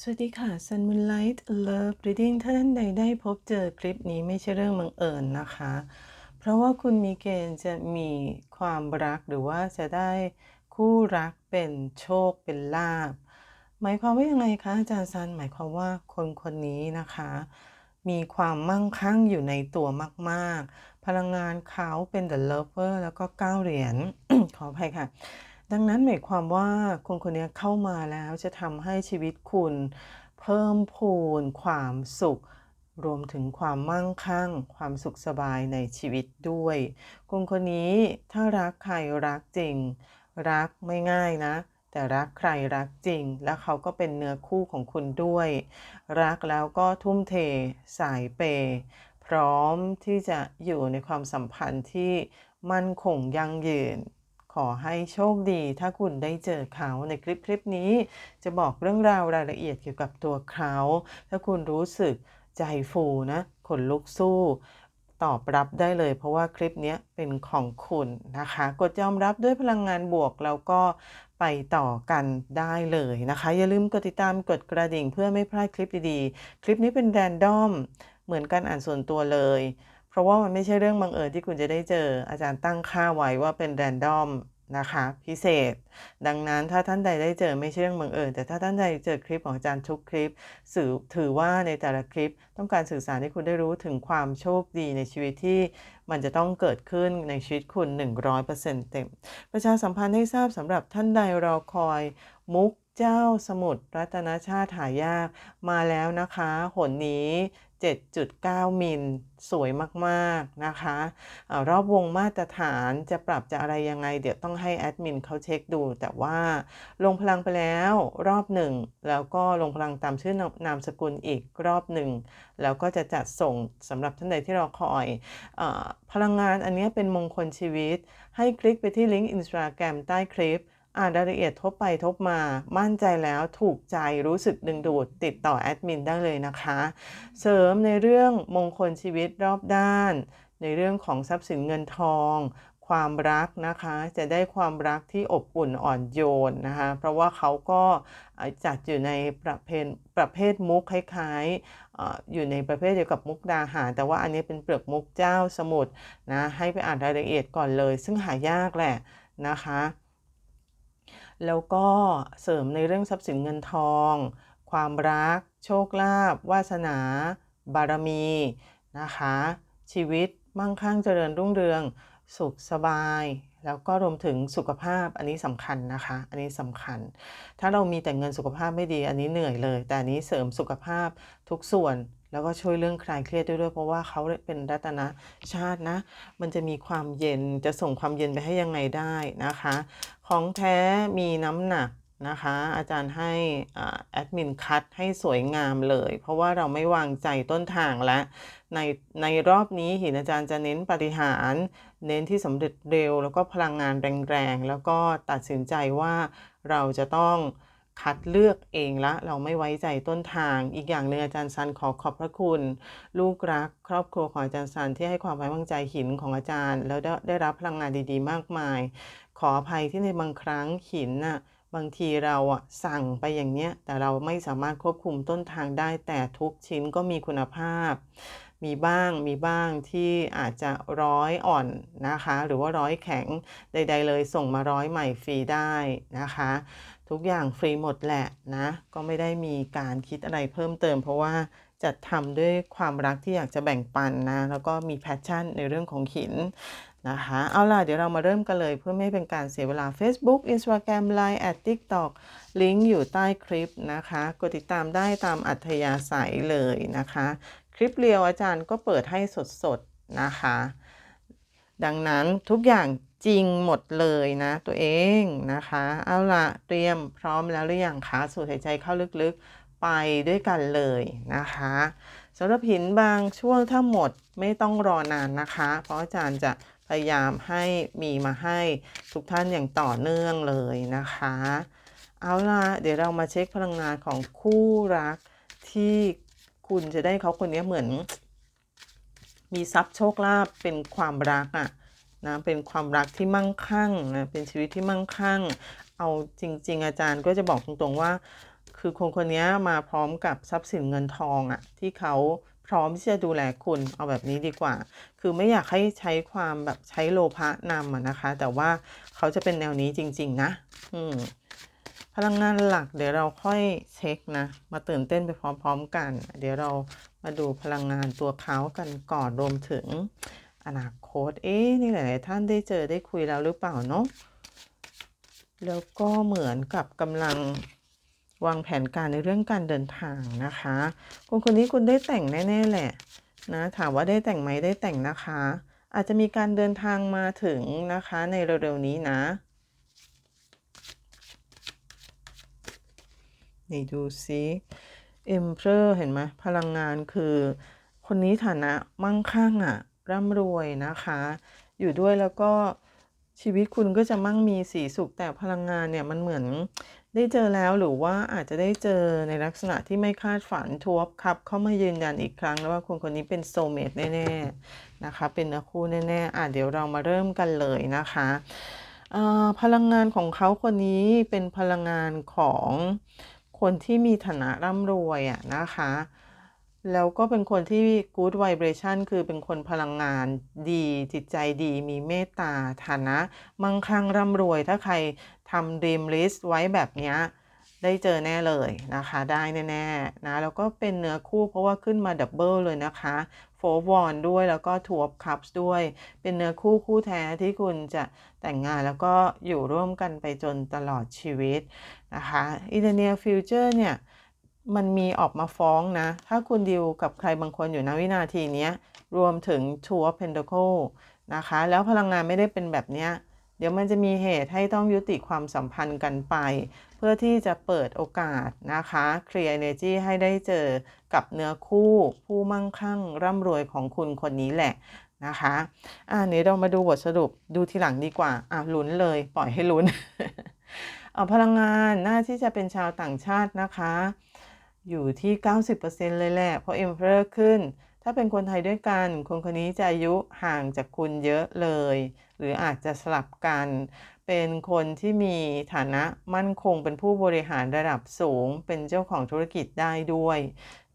สวัสดีค่ะ Sun Moonlight Love Reading ถ้าท่านใดได้พบเจอคลิปนี้ไม่ใช่เรื่องบังเอิญนะคะ เพราะว่าคุณมีเกณฑ์จะมีความรักหรือว่าจะได้คู่รักเป็นโชคเป็นลาภหมายความว่ายังไงคะอาจารย์ซันหมายความว่าคนคนนี้นะคะ มีความมั่งคั่งอยู่ในตัวมาก ๆ พลังงานเขาเป็น The Lover แล้วก็9เหรียญขออภัยค่ะ ดังนั้นหมายความว่าคนคนนี้เข้ามาแล้วจะทำให้ชีวิตคุณ เพิ่มพูนความสุข รวมถึงความมั่งคั่ง ความสุขสบายในชีวิตด้วย คนคนนี้ถ้ารักใครรักจริง รักไม่ง่ายนะ แต่รักใครรักจริง และเขาก็เป็นเนื้อคู่ของคุณด้วย รักแล้วก็ทุ่มเทสายเปย์พร้อมที่จะอยู่ในความสัมพันธ์ที่มั่นคงยั่งยืน ขอให้โชคดีถ้าคุณได้เจอเขาในคลิปคลิปนี้ จะบอกเรื่องราวรายละเอียดเกี่ยวกับตัวเขา ถ้าคุณรู้สึกใจฟูนะขนลุกสู้ตอบรับได้เลย เพราะว่าคลิปนี้เป็นของคุณนะคะ กดยอมรับด้วยพลังงานบวกแล้วก็ไปต่อกันได้เลยนะคะ อย่าลืมกดติดตามกดกระดิ่งเพื่อไม่พลาดคลิปดีๆ คลิปนี้เป็นแรนดอมเหมือนการอ่านส่วนตัวเลย เพราะว่ามันไม่ใช่เรื่องบังเอิญที่คุณจะได้เจอ อาจารย์ตั้งค่าไว้ว่าเป็นแรนดอมนะคะพิเศษ ดังนั้นถ้าท่านใดได้เจอไม่ใช่เรื่องบังเอิญแต่ถ้าท่านใดเจอคลิปของอาจารย์ทุกคลิป สื่อถือว่าในแต่ละคลิป ต้องการสื่อสารให้คุณได้รู้ถึงความโชคดีในชีวิตที่มันจะต้องเกิดขึ้นในชีวิตคุณ 100%เต็ม ประชาสัมพันธ์ให้ทราบสำหรับท่านใดรอคอย มุกเจ้าสมุทรรัตนชาติหายากมาแล้วนะคะ หนนี้ 7.9 มิล สวยมากๆนะคะอรอบวงมาตรฐานจะปรับจะอะไรยังไง เดี๋ยวต้องให้แอดมินเขาเช็คดู แต่ว่าลงพลังไปแล้วรอบหนึ่ง แล้วก็ลงพลังตามชื่อนามสกุลอีกรอบหนึ่ง แล้วก็จะจัดส่งสำหรับท่านใดที่รอคอยอพลังงานอันนี้เป็นมงคลชีวิต ให้คลิกไปที่ลิงก์อินสตาแกรมใต้คลิป อ่านรายละเอียดทบไปทบมา มั่นใจแล้วถูกใจรู้สึกดึงดูด ติดต่อแอดมินได้เลยนะคะ เสริมในเรื่องมงคลชีวิตรอบด้าน ในเรื่องของทรัพย์สินเงินทอง ความรักนะคะ จะได้ความรักที่อบอุ่นอ่อนโยนนะคะ เพราะว่าเขาก็จัดอยู่ในประเภทประเภทมุกคล้ายๆออยู่ในประเภทเดียวกับมุกดาหารแต่ว่าอันนี้เป็นเปลือกมุกเจ้าสมุทรนะให้ไปอ่านรายละเอียดก่อนเลย ซึ่งหายากแหละนะคะ แล้วก็เสริมในเรื่องทรัพย์สินเงินทอง ความรัก โชคลาภวาสนา บารมีนะคะ ชีวิตมั่งคั่งเจริญรุ่งเรือง สุขสบาย แล้วก็รวมถึงสุขภาพอันนี้สำคัญนะคะ อันนี้สำคัญ ถ้าเรามีแต่เงินสุขภาพไม่ดี อันนี้เหนื่อยเลย แต่อันนี้เสริมสุขภาพทุกส่วนแล้วก็ช่วยเรื่องคลายเครียดด้วยเพราะว่าเขาเป็นรัตนชาตินะ มันจะมีความเย็นจะส่งความเย็นไปให้ยังไงได้นะคะ ของแท้มีน้ำหนักนะคะ อาจารย์ให้แอดมินคัดให้สวยงามเลย เพราะว่าเราไม่วางใจต้นทางและ ในในรอบนี้หินอาจารย์จะเน้นปฏิหาร เน้นที่สำเร็จเร็ว แล้วก็พลังงานแรงๆ แล้วก็ตัดสินใจว่าเราจะต้องคัดเลือกเองละ เราไม่ไว้ใจต้นทาง อีกอย่างหนึ่งอาจารย์ซันขอขอบพระคุณ ลูกรัก ครอบครัวของอาจารย์ซันที่ให้ความไว้วางใจหินของอาจารย์ แล้วได้ได้รับพลังงานดีๆ มากมาย ขออภัยที่ในบางครั้งหินน่ะบางทีเราอะสั่งไปอย่างเนี้ยแต่เราไม่สามารถควบคุมต้นทางได้แต่ทุกชิ้นก็มีคุณภาพ มีบ้างมีบ้างที่อาจจะร้อยอ่อนนะคะ หรือว่าร้อยแข็งใด ๆ เลยส่งมาร้อยใหม่ฟรีได้นะคะ ทุกอย่างฟรีหมดแหละนะ ก็ไม่ได้มีการคิดอะไรเพิ่มเติม เพราะว่าจัดทำด้วยความรักที่อยากจะแบ่งปันนะแล้วก็มีแพชชั่นในเรื่องของหินนะคะเอาล่ะ เดี๋ยวเรามาเริ่มกันเลยเพื่อไม่เป็นการเสียเวลา Facebook Instagram Line แอด TikTok ลิงก์อยู่ใต้คลิปนะคะ กดติดตามได้ตามอัธยาศัยเลยนะคะ คลิปเรียวอาจารย์ก็เปิดให้สดๆนะคะ ดังนั้นทุกอย่างจริงหมดเลยนะตัวเองนะคะ เอาละเตรียมพร้อมแล้วหรือยังคะสูดหายใจเข้าลึกๆไปด้วยกันเลยนะคะสำหรับหินบางช่วงถ้าหมดไม่ต้องรอนานนะคะ เพราะอาจารย์จะพยายามให้มีมาให้ทุกท่านอย่างต่อเนื่องเลยนะคะ เอาล่ะเดี๋ยวเรามาเช็คพลังงานของคู่รักที่ คุณจะได้เขาคนนี้เหมือน มีทรัพย์โชคลาภเป็นความรักอะนะเป็นความรักที่มั่งคั่งนะเป็นชีวิตที่มั่งคั่ง เอาจริง ๆ อาจารย์ก็จะบอกตรงๆว่า คือคนคนนี้มาพร้อมกับทรัพย์สินเงินทองอะที่เขาพร้อมที่จะดูแลคุณเอาแบบนี้ดีกว่า คือไม่อยากให้ใช้ความแบบใช้โลภะนำะนะคะ แต่ว่าเขาจะเป็นแนวนี้จริง ๆ นะ อืม พลังงานหลักเดี๋ยวเราค่อยเช็คนะ มาตื่นเต้นไปพร้อมๆกัน เดี๋ยวเรามาดูพลังงานตัวเขากันก่อนรวมถึงอนาคต เอ๊ะนี่หลายๆท่านได้เจอได้คุยแล้วหรือเปล่าเนาะแล้วก็เหมือนกับกำลังวางแผนการในเรื่องการเดินทางนะคะ คนคนนี้คุณได้แต่งแน่ๆแหละนะถามว่าได้แต่งไหมได้แต่งนะคะ อาจจะมีการเดินทางมาถึงนะคะในเร็วๆนี้นะ นี่ดูซิเอ็มเพอร์เห็นไหมพลังงานคือ คนนี้ฐานะมั่งคั่งอะร่ำรวยนะคะ อยู่ด้วยแล้วก็ชีวิตคุณก็จะมั่งมีสีสุขแต่พลังงานเนี่ยมันเหมือนได้เจอแล้วหรือว่าอาจจะได้เจอในลักษณะที่ไม่คาดฝันทวบครับ เข้ามายืนยันอีกครั้งแล้วว่าคนคนนี้เป็นโซเมตแน่ๆนะคะ เป็นนักคู่แน่ๆอะเดี๋ยวเรามาเริ่มกันเลยนะคะพลังงานของเขาคนนี้เป็นพลังงานของ คนที่มีฐานะร่ำรวยอะนะคะ แล้วก็เป็นคนที่ good vibration คือเป็นคนพลังงานดีจิตใจดี มีเมตตาฐานะมั่งคั่งร่ำรวยถ้าใครทำ dream list ไว้แบบนี้ ได้เจอแน่เลยนะคะ ได้แน่ๆนะแล้วก็เป็นเนื้อคู่เพราะว่าขึ้นมาดับเบิลเลยนะคะโฟวอนด้วยแล้วก็ทูบคัพส์ด้วย เป็นเนื้อคู่คู่แท้ที่คุณจะแต่งงานแล้วก็อยู่ร่วมกันไปจนตลอดชีวิตนะคะอินเดียฟิวเจอร์เนี่ยมันมีออกมาฟ้องนะ ถ้าคุณดิวกับใครบางคนอยู่ในวินาทีนี้รวมถึง Two of Pentacle นะคะ แล้วพลังงานไม่ได้เป็นแบบนี้เดี๋ยวมันจะมีเหตุให้ต้องยุติความสัมพันธ์กันไป พื่อที่จะเปิดโอกาสนะคะเคลียร์ energy ให้ได้เจอกับเนื้อคู่ผู้มั่งคั่งร่ำรวยของคุณคนนี้แหละนะคะอ่านี้เรามาดูบทสรุปดูทีหลังดีกว่าอะลุ้นเลยปล่อยให้ลุ้นเอาพลังงานน่าที่จะเป็นชาวต่างชาตินะคะ อยู่ที่ 90%เลยแหละ เพราะ Emperor ขึ้น ถ้าเป็นคนไทยด้วยกัน คนคนนี้จะอายุห่างจากคุณเยอะเลย หรืออาจจะสลับกัน เป็นคนที่มีฐานะมั่นคงเป็นผู้บริหารระดับสูง เป็นเจ้าของธุรกิจได้ด้วย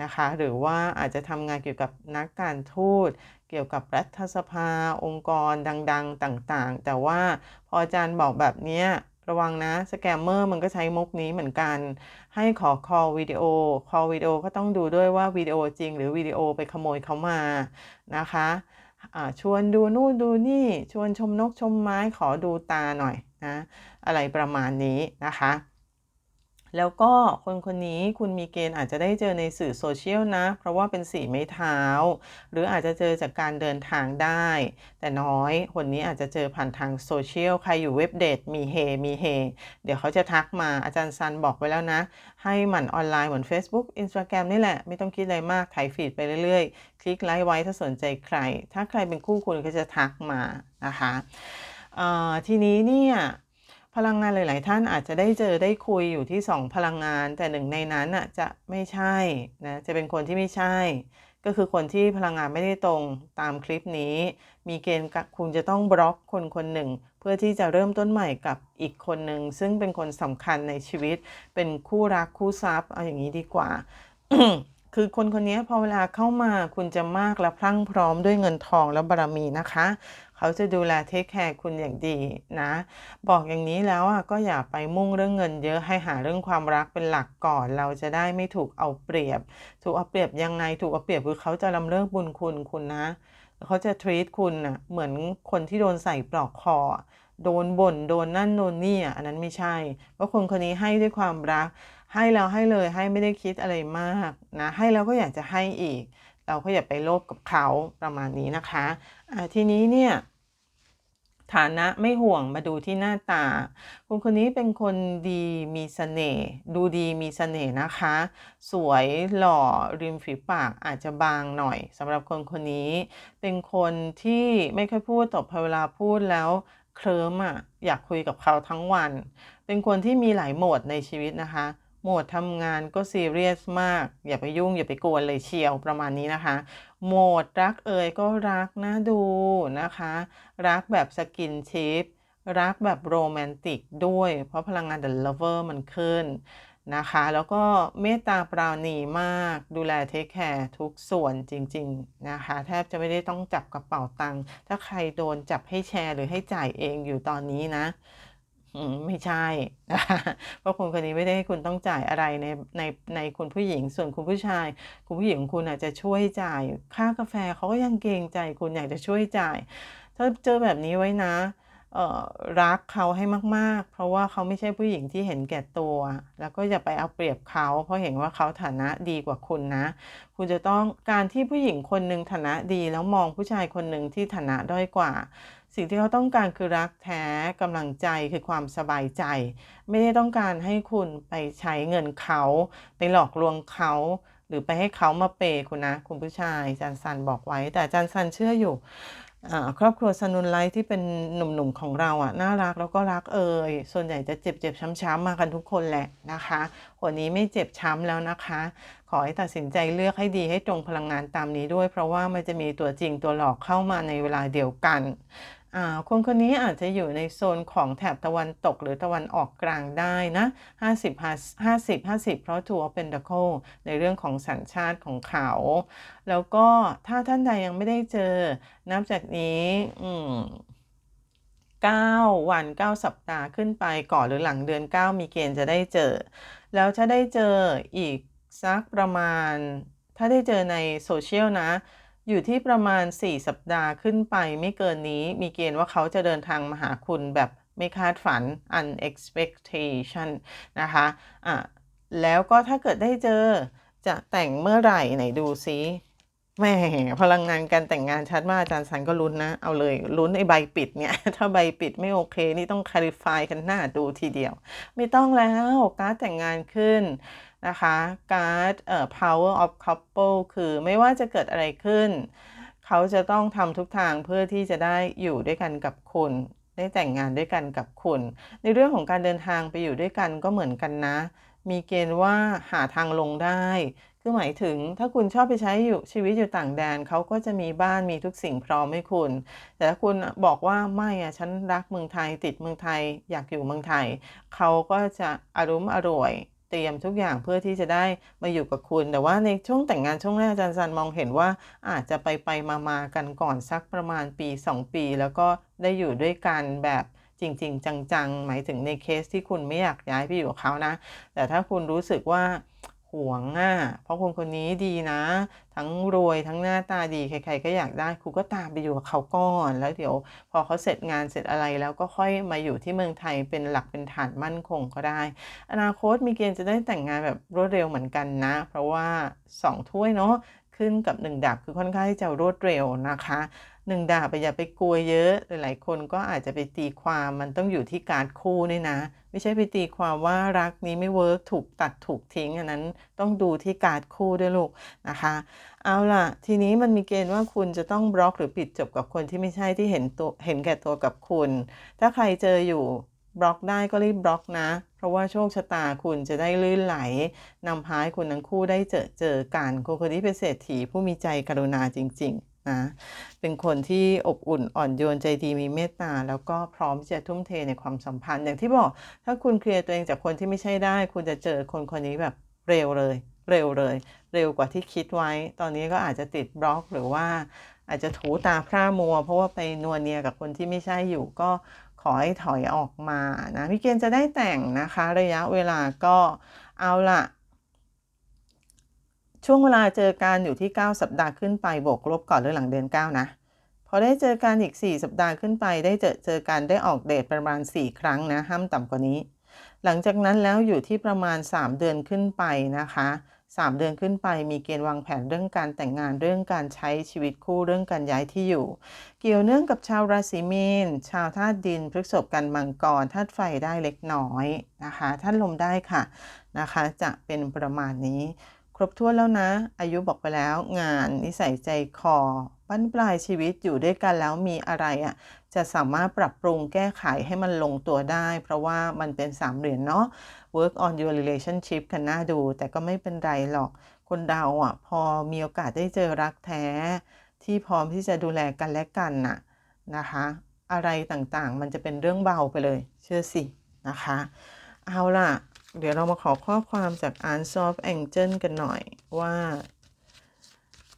นะคะ หรือว่าอาจจะทำงานเกี่ยวกับนักการทูต เกี่ยวกับรัฐสภา องค์กรดัง ๆ ต่างๆ แต่ว่าพออาจารย์บอกแบบนี้ระวังนะสแกมเมอร์มันก็ใช้มุกนี้เหมือนกัน ให้ขอ call วิดีโอ call วิดีโอก็ต้องดูด้วยว่าวิดีโอจริง หรือวิดีโอไปขโมยเขามานะคะ ชวนดูนู่นดูนี่ชวนชมนกชมไม้ขอดูตาหน่อยนะอะไรประมาณนี้นะคะ แล้วก็คนคนนี้คุณมีเกณฑ์อาจจะได้เจอในสื่อโซเชียลนะ เพราะว่าเป็นสีไม้เท้า หรืออาจจะเจอจากการเดินทางได้ แต่น้อยคนนี้อาจจะเจอผ่านทางโซเชียล ใครอยู่เว็บเดทมีเฮมีเฮเดี๋ยวเขาจะทักมาอาจารย์ซันบอกไว้แล้วนะ ให้หมั่นออนไลน์เหมือน Facebook Instagram นี่แหละ ไม่ต้องคิดอะไรมากถ่ายฟีดไปเรื่อยๆ คลิกไลค์ไว้ถ้าสนใจใคร ถ้าใครเป็นคู่คุณก็จะทักมานะคะทีนี้เนี่ย พลังงานหลาย ๆ ท่านอาจจะได้เจอได้คุยอยู่ที่ 2 พลังงาน แต่หนึ่งในนั้นอะจะไม่ใช่นะจะเป็นคนที่ไม่ใช่ ก็คือคนที่พลังงานไม่ได้ตรงตามคลิปนี้ มีเกณฑ์คุณจะต้องบล็อกคนคนหนึ่ง เพื่อที่จะเริ่มต้นใหม่กับอีกคนหนึ่งซึ่งเป็นคนสำคัญในชีวิต เป็นคู่รักคู่ทรัพย์เอาอย่างนี้ดีกว่าคือคนคนนี้พอเวลาเข้ามาคุณจะมากและพรั่งพร้อมด้วยเงินทองและบารมีนะคะ เขาจะดูแลเทคแคร์คุณอย่างดีนะ บอกอย่างนี้แล้วอะก็อย่าไปมุ่งเรื่องเงินเยอะให้หาเรื่องความรักเป็นหลักก่อน เราจะได้ไม่ถูกเอาเปรียบ ถูกเอาเปรียบยังไงถูกเอาเปรียบคือเขาจะลำเลิกบุญคุณคุณนะ เขาจะทรีตคุณอะเหมือนคนที่โดนใส่ปลอกคอโดนบ่นโดนนั่นโดนนี่อะอันนั้นไม่ใช่เพราะคนคนนี้ให้ด้วยความรัก ให้แล้วให้เลยให้ไม่ได้คิดอะไรมากนะให้แล้วก็อยากจะให้อีก เราก็อย่าไปโลภกับเขาประมาณนี้นะคะ ทีนี้เนี่ยฐานะไม่ห่วงมาดูที่หน้าตาคนคนนี้เป็นคนดีมีสเสน่ห์ดูดีมีสเสน่ห์นะคะ สวยหล่อริมฝีปากอาจจะบางหน่อยสำหรับคนคนนี้ เป็นคนที่ไม่ค่อยพูดตบพอเวลาพูดแล้วเคลิ้มอะอยากคุยกับเขาทั้งวัน เป็นคนที่มีหลายโหมดในชีวิตนะคะโหมดทำงานก็ซีเรียสมาก อย่าไปยุ่งอย่าไปกวนเลยเชียวประมาณนี้นะคะ โหมดรักเอ่ยก็รักนะดูนะคะ รักแบบสกินชิปรักแบบโรแมนติกด้วย เพราะพลังงาน The Lover มันขึ้นนะคะ แล้วก็เมตตาปราณีมากดูแลเทคแคร์ทุกส่วนจริง ๆ นะคะ แทบจะไม่ได้ต้องจับกระเป๋าตังค์ถ้าใครโดนจับให้แชร์หรือให้จ่ายเองอยู่ตอนนี้นะ ไม่ใช่ เพราะคุณคนนี้ไม่ได้ให้คุณต้องจ่ายอะไรในในในคุณผู้หญิง ส่วนคุณผู้ชาย คุณผู้หญิงคุณอาจจะช่วยจ่ายค่ากาแฟเขาก็ยังเกรงใจคุณอยากจะช่วยจ่าย ถ้าเจอแบบนี้ไว้นะรักเขาให้มาก ๆ เพราะว่าเขาไม่ใช่ผู้หญิงที่เห็นแก่ตัว แล้วก็อย่าไปเอาเปรียบเขา เพราะเห็นว่าเขาฐานะดีกว่าคุณนะ คุณจะต้องการที่ผู้หญิงคนหนึ่งฐานะดีแล้วมองผู้ชายคนหนึ่งที่ฐานะด้อยกว่า สิ่งที่เขาต้องการคือรักแท้กำลังใจคือความสบายใจ ไม่ได้ต้องการให้คุณไปใช้เงินเขา ไปหลอกลวงเขา หรือไปให้เขามาเปย์คุณนะ คุณผู้ชายอาจารย์ซันบอกไว้ แต่อาจารย์ซันเชื่ออยู่ครอบครัวสนุนไลท์ที่เป็นหนุ่มๆของเราอะน่ารักแล้วก็รักเอ่ยส่วนใหญ่จะเจ็บๆช้ำๆมากันทุกคนแหละนะคะหัวนี้ไม่เจ็บช้ำแล้วนะคะ ขอให้ตัดสินใจเลือกให้ดีให้ตรงพลังงานตามนี้ด้วย เพราะว่ามันจะมีตัวจริงตัวหลอกเข้ามาในเวลาเดียวกันอ่าคนคนนี้อาจจะอยู่ในโซนของแถบตะวันตกหรือตะวันออกกลางได้นะ50 50 50 เพราะทัวเป็นดัคโคในเรื่องของสัญชาติของเขา แล้วก็ถ้าท่านใดยังไม่ได้เจอ นับจากนี้อืม9 วัน 9 สัปดาห์ขึ้นไปก่อนหรือหลังเดือน 9 มีเกณฑ์จะได้เจอ แล้วถ้าได้เจออีก สักประมาณ ถ้าได้เจอในโซเชียลนะ อยู่ที่ประมาณ 4 สัปดาห์ขึ้นไปไม่เกินนี้มีเกณฑ์ว่าเขาจะเดินทางมาหาคุณแบบไม่คาดฝัน unexpectation นะคะอะแล้วก็ถ้าเกิดได้เจอจะแต่งเมื่อไหร่ไหนดูซิแม่พลังงานการแต่งงานชัดมากอาจารย์สันก็ลุ้นนะ เอาเลยลุ้นไอ้ใบปิดเนี่ย ถ้าใบปิดไม่โอเค นี่ต้อง clarify กันหน้าดูทีเดียว ไม่ต้องแล้วการแต่งงานขึ้น นะคะการ์ดเอ่อ power of couple คือไม่ว่าจะเกิดอะไรขึ้น เขาจะต้องทำทุกทางเพื่อที่จะได้อยู่ด้วยกันกับคุณ ได้แต่งงานด้วยกันกับคุณ ในเรื่องของการเดินทางไปอยู่ด้วยกันก็เหมือนกันนะ มีเกณฑ์ว่าหาทางลงได้ คือหมายถึงถ้าคุณชอบไปใช้อยู่ชีวิตอยู่ต่างแดน เขาก็จะมีบ้านมีทุกสิ่งพร้อมให้คุณ แต่ถ้าคุณบอกว่าไม่อะฉันรักเมืองไทยติดเมืองไทยอยากอยู่เมืองไทย เขาก็จะอารุมอร่วย เตรียมทุกอย่างเพื่อที่จะได้มาอยู่กับคุณ แต่ว่าในช่วงแต่งงานช่วงแรกอาจารย์ซันมองเห็นว่าอาจจะไปไปมามากันก่อนสักประมาณปี 2 ปี แล้วก็ได้อยู่ด้วยกันแบบจริง ๆ จังๆ หมายถึงในเคสที่คุณไม่อยากย้ายไปอยู่กับเขานะ แต่ถ้าคุณรู้สึกว่า หวงอะเพราะคนคนนี้ดีนะ ทั้งรวยทั้งหน้าตาดีใคร ๆ ก็อยากได้ครูก็ตามไปอยู่กับเขาก่อนแล้วเดี๋ยว พอเขาเสร็จงานเสร็จอะไรแล้วก็ค่อยมาอยู่ที่เมืองไทยเป็นหลักเป็นฐานมั่นคงก็ได้ อนาคตมีเกณฑ์จะได้แต่งงานแบบรวดเร็วเหมือนกันนะ เพราะว่า 2 ถ้วยเนาะ ขึ้นกับ 1 ดาบคือค่อนข้างที่จะรวดเร็วนะคะหนึ่งดาบอย่าไปกลัวเยอะ หลายๆ คนก็อาจจะไปตีความมันต้องอยู่ที่การคู่นี่นะ ไม่ใช่ไปตีความว่ารักนี้ไม่เวิร์กถูกตัดถูกทิ้งอันนั้นต้องดูที่การคู่ด้วยลูกนะคะ เอาล่ะ ทีนี้มันมีเกณฑ์ว่าคุณจะต้องบล็อกหรือปิดจบกับคนที่ไม่ใช่ที่เห็นตัวเห็นแก่ตัวกับคุณ ถ้าใครเจออยู่ บล็อกได้ก็รีบบล็อกนะ เพราะว่าโชคชะตาคุณจะได้ลื่นไหลนำพาให้คุณทั้งคู่ได้เจอเจอกันคนคนนี้เป็นเศรษฐีผู้มีใจกรุณาจริง ๆ นะ เป็นคนที่อบอุ่นอ่อนโยนใจดีมีเมตตา แล้วก็พร้อมที่จะทุ่มเทในความสัมพันธ์ อย่างที่บอก ถ้าคุณเคลียร์ตัวเองจากคนที่ไม่ใช่ได้ คุณจะเจอคนคนนี้แบบเร็วเลย เร็วเลย เร็วกว่าที่คิดไว้ ตอนนี้ก็อาจจะติดบล็อกหรือว่าอาจจะถูตาพร่ามัว เพราะว่าไปนัวเนียกับคนที่ไม่ใช่อยู่ก็ อให้ถอยออกมานะพี่เกณฑ์จะได้แต่งนะคะ ระยะเวลาก็เอาละช่วงเวลาเจอกันอยู่ที่ 9 สัปดาห์ขึ้นไปบวกลบก่อนหรือหลังเดือน 9 นะพอได้เจอกันอีก 4 สัปดาห์ขึ้นไปได้เจอเจอกันได้ออกเดทประมาณ 4 ครั้งนะห้ามต่ำกว่านี้ หลังจากนั้นแล้วอยู่ที่ประมาณ 3 เดือนขึ้นไปนะคะ 3 เดือนขึ้นไปมีเกณฑ์วางแผนเรื่องการแต่งงานเรื่องการใช้ชีวิตคู่เรื่องการย้ายที่อยู่ เกี่ยวเนื่องกับชาวราศีมีนชาวธาตุดินพฤกษบกันมังกรธาตุไฟได้เล็กน้อยนะคะธาตุลมได้ค่ะนะคะ จะเป็นประมาณนี้ ครบถ้วนแล้วนะ อายุบอกไปแล้ว งานนิสัยใจคอปั้นปลายชีวิตอยู่ด้วยกันแล้วมีอะไรอะ่ะจะสามารถปรับปรุงแก้ไขให้มันลงตัวได้ เพราะว่ามันเป็นสามเหรียญเนาะ work on your relationship กันน่าดู แต่ก็ไม่เป็นไรหรอก คนเราอะ พอมีโอกาสได้เจอรักแท้ ที่พร้อมที่จะดูแลกันและกันน่ะนะคะ อะไรต่างๆ มันจะเป็นเรื่องเบาไปเลย เชื่อสินะคะ เอาล่ะ เดี๋ยวเรามาขอข้อความจาก a n s of Angel กันหน่อยว่า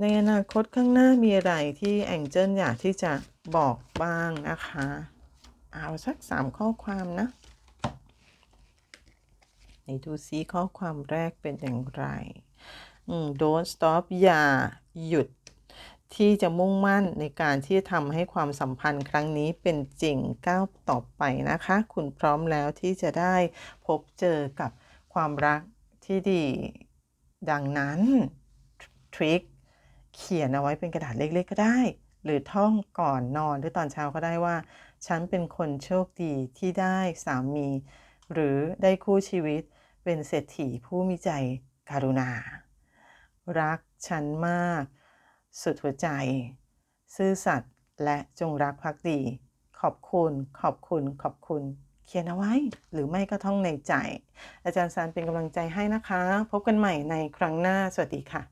ในอนาคตข้างหน้ามีอะไรที่ Angel อยากที่จะบอกบ้างนะคะ เอาสักสามข้อความนะไหนดูซิข้อความแรกเป็นอย่างไร อืม don't stop อย่าหยุด ที่จะมุ่งมั่นในการที่จะทำให้ความสัมพันธ์ครั้งนี้เป็นจริงก้าวต่อไปนะคะ คุณพร้อมแล้วที่จะได้พบเจอกับความรักที่ดี ดังนั้นทริคเขียนเอาไว้เป็นกระดาษเล็กๆก็ได้ หรือท่องก่อนนอนหรือตอนเช้าก็ได้ว่า ฉันเป็นคนโชคดีที่ได้สามี หรือได้คู่ชีวิตเป็นเศรษฐีผู้มีใจการุณา รักฉันมาก สุดหัวใจ ซื่อสัตย์และจงรักภักดี ขอบคุณ ขอบคุณ ขอบคุณ เขียนเอาไว้ หรือไม่ก็ท่องในใจ อาจารย์ซานเป็นกำลังใจให้นะคะ พบกันใหม่ในครั้งหน้า สวัสดีค่ะ